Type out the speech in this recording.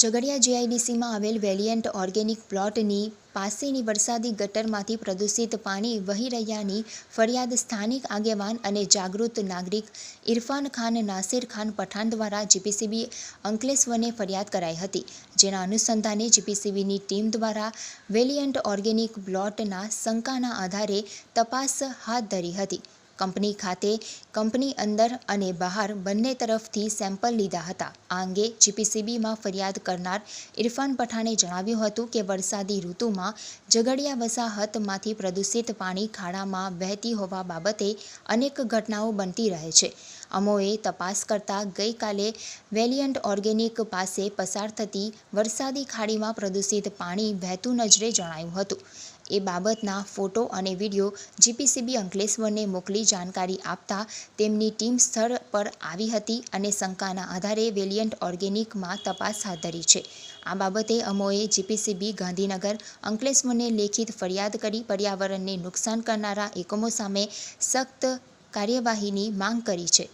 ઝઘડિયા જીઆઈડીસીમાં આવેલ વેલિયન્ટ ઓર્ગેનિક પ્લોટની પાસેની વરસાદી ગટરમાંથી પ્રદૂષિત પાણી વહી રહ્યાની ફરિયાદ સ્થાનિક આગેવાન અને જાગૃત નાગરિક ઇરફાન ખાન, નાસિર ખાન પઠાણ દ્વારા જીપીસીબી અંકલેશ્વરને ફરિયાદ કરાઈ હતી. જેના અનુસંધાને જીપીસીબીની ટીમ દ્વારા વેલિયન્ટ ઓર્ગેનિક પ્લોટના શંકાના આધારે તપાસ હાથ ધરી હતી. કંપની ખાતે કંપની અંદર અને બહાર બંને તરફથી સેમ્પલ લીધા હતા. આ અંગે જીપીસીબીમાં ફરિયાદ કરનાર ઇરફાન પઠાણે જણાવ્યું હતું કે, વરસાદી ઋતુમાં ઝઘડિયા વસાહતમાંથી પ્રદૂષિત પાણી ખાડામાં વહેતી હોવા બાબતે અનેક ઘટનાઓ બનતી રહે છે. અમોએ તપાસ કરતા ગઈકાલે વેલિયન્ટ ઓર્ગેનિક પાસે પસાર થતી વરસાદી ખાડીમાં પ્રદૂષિત પાણી વહેતું નજરે જણાયું હતું. એ બાબતના ફોટો અને વીડિયો જીપીસીબી અંકલેશ્વરને મોકલી જાણકારી આપતા તેમની ટીમ સ્થળ પર આવી હતી અને શંકાના આધારે વેલિયન્ટ ઓર્ગેનિકમાં તપાસ હાથ ધરી છે. આ બાબતે અમોએ જીપીસીબી ગાંધીનગર અંકલેશ્વરને લેખિત ફરિયાદ કરી પર્યાવરણને નુકસાન કરનારા એકમો સામે સખ્ત કાર્યવાહીની માંગ કરી છે.